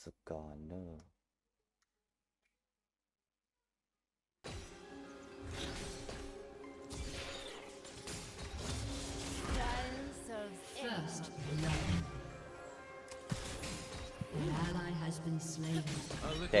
สกอนเนอร์ First blood. An ally has been slain. ได้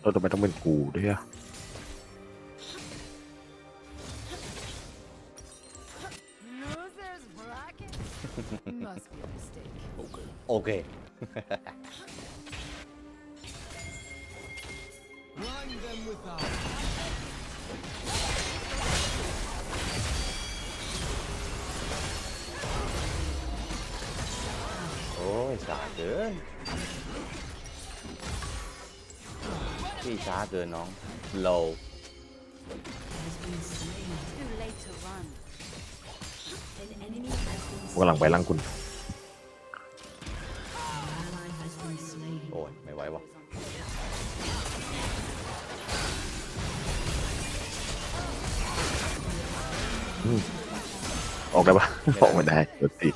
เออทำไมต้องเป็นกูด้วยอะโอเค โอ้ยสาดเกิน พี่ช้าเกินน้อง low Has been slain. Too late to run. An enemy has been กูกำลังไปล่างคุณ An ally has been slain. โอ้ย ไม่ไหววะออกได้ปะ ออกไม่ได้เดี๋ยวติด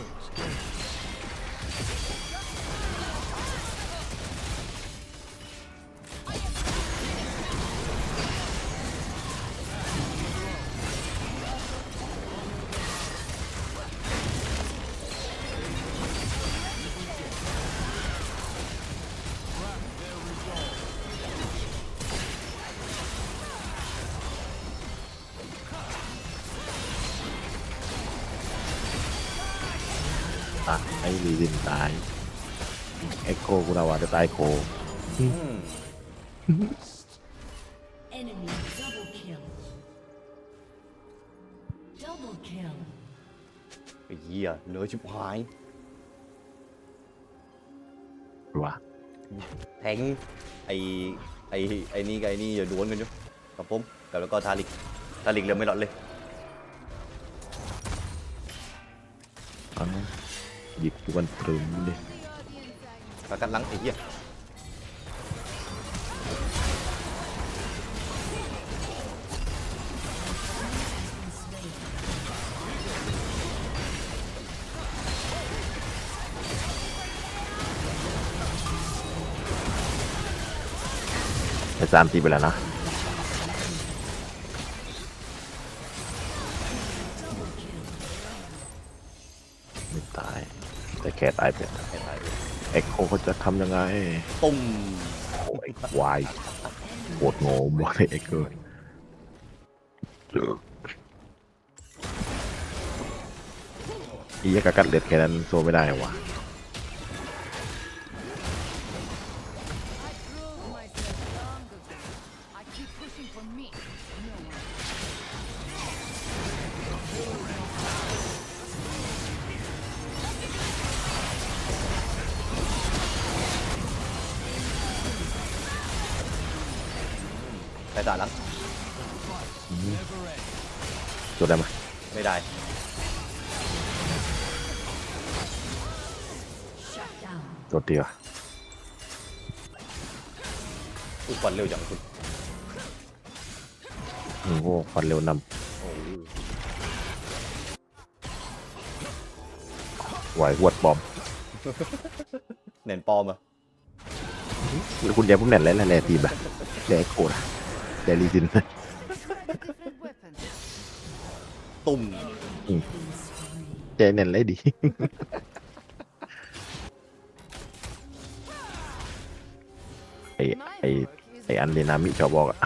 Oh. ไอ้ลีซินตายเอ็กโคกูเราอาจจะตายโคอืม Enemy double kill. Double kill. ไอ้เหี้ยเหลือชิบหาย วะแทงไอ้ไอ้ไอ้นี่กับไอ้นี่อย่าดวลกันอยู่กับผมกับแล้วก็ทาริกทาริกเหลือไม่หลอดเลย หยิบกูกันตรึมดิประกันหลังไอ้เหี้ย Been slain. ไอ้สามตีไปแล้วนะ แต่แค่ตายไปไอ้ทายเอ็กโคเขาจะทำยังไงตุ้มโอ้ยวายปวดโง่บอกเลยเอ็กโคอียกบกัดเล็ดแค่นั้นโซไม่ได้วะ ใส่ตาหลังจดได้ไหมไม่ได้ Shut down. จดดีกว่าอุปันเร็วอย่างคุณโอ้โหฟันเร็วนโอ้ยำไหวหวดบอมเน้นปลอมอะคุณเดียวผมแน่นแล้วแหละทีมละแดกโคนะ แดลีซิน Try different weapons. ตุ่ม Been slain. แดแน่นเลยดี ไอ้ My ไอ้ work is ไออันเดนามิชอบบอกอะ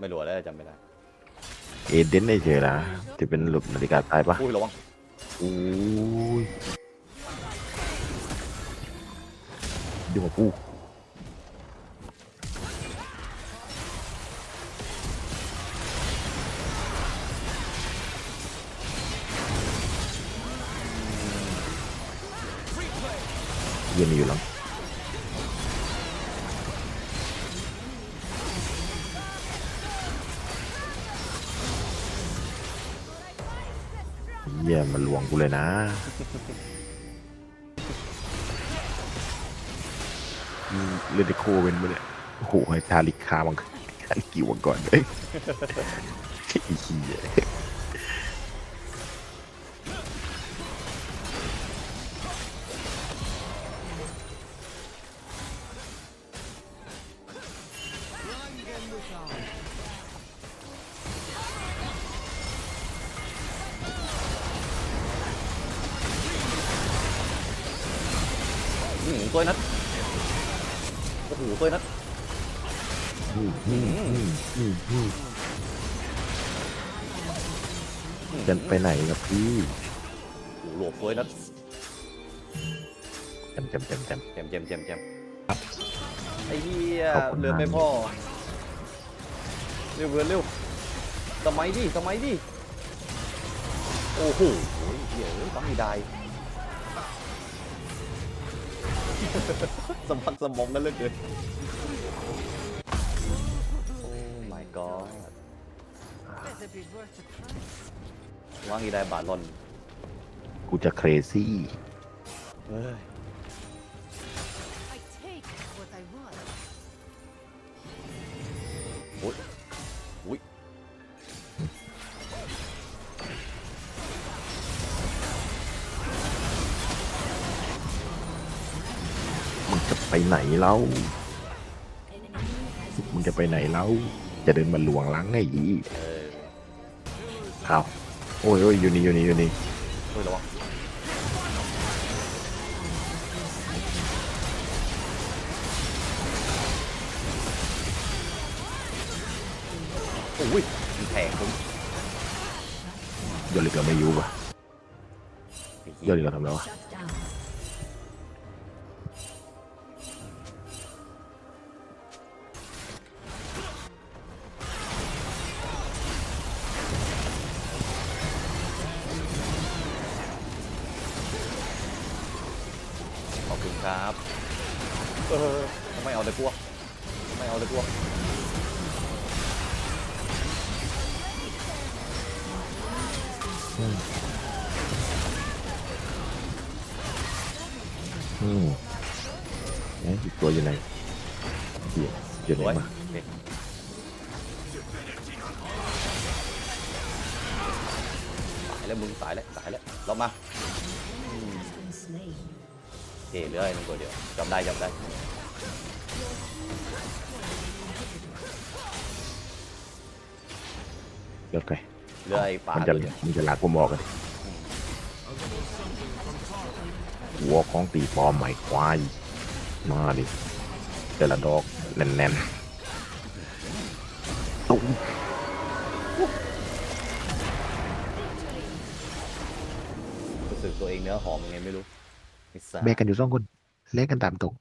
ไม่รู้แล้วจำไม่ได้เอเดนได้เจอนะที่เป็นหลุมนาฬิกาตายปะอุ้ยระวังโอ้ยดูมาปู เย็นอยู่หลังเยี่ยมันลวงกูเลยนะ เล่นไดโคเป็นมาเนี่ยโอ้โหให้ทาริกคามังทาริกิวังก่อนเลยไอ้ขี้ย อืมตัวนัดโอ้โหตัวนัดอืมจะไปไหนกับพี่โอ้โหหลบตัวนัดจำจำจำจำแจมแจมแจมแจมไอ้เหี้ยขอบคุณเรือไม่อเร็วเรือเร็วสมัยดิสมัยดิโอ้โหเหี้ยต้องมีได้ สมองสมองกันเหลือเกินโอ้ my god Better be worth the price. ว่างอีได้บาทลอนกูจะเครซี่ เฮ้ย ไปไหนเล่ามึงจะไปไหนเล่าจะเดินมาหลวงหล้างไงอีเอออ้าวโอ้ยโอ้ยอยู่นี่อยู่นี่อยู่นี่เฮ้ยระวังโอ้ยมันแทงผมยอดเลยก็ไม่อยู่ป่ะไอ้ยเหี้อยดเลยก็ทำแล้ววะ คุณครับ เออทำไมเอาแต่กลัวทำไมเอาแต่กลัวอืมเอ๊ะอีกตัวอยู่ไหนเหี้ยอยู่สไหนวยมาโอเคตายแล้วมึงตายแล้วตายแล้วเรามา Has been slain. เอ๋เหลือไอ้นึงตัวเดียวจำได้จำได้เดี๋ยวไปเหลือไอ้ป่ามันจะตัวเดียวมันจะลากผมออกกันดิหัวของตีปลอมใหม่ควายมาดิแต่ละดอกแน่นๆตุ้มรู้สึกตัวเองเนื้อหอมยังไงไม่รู้ ไอ้สัสแบกกันอยู่สองคนเล่นกันตามตก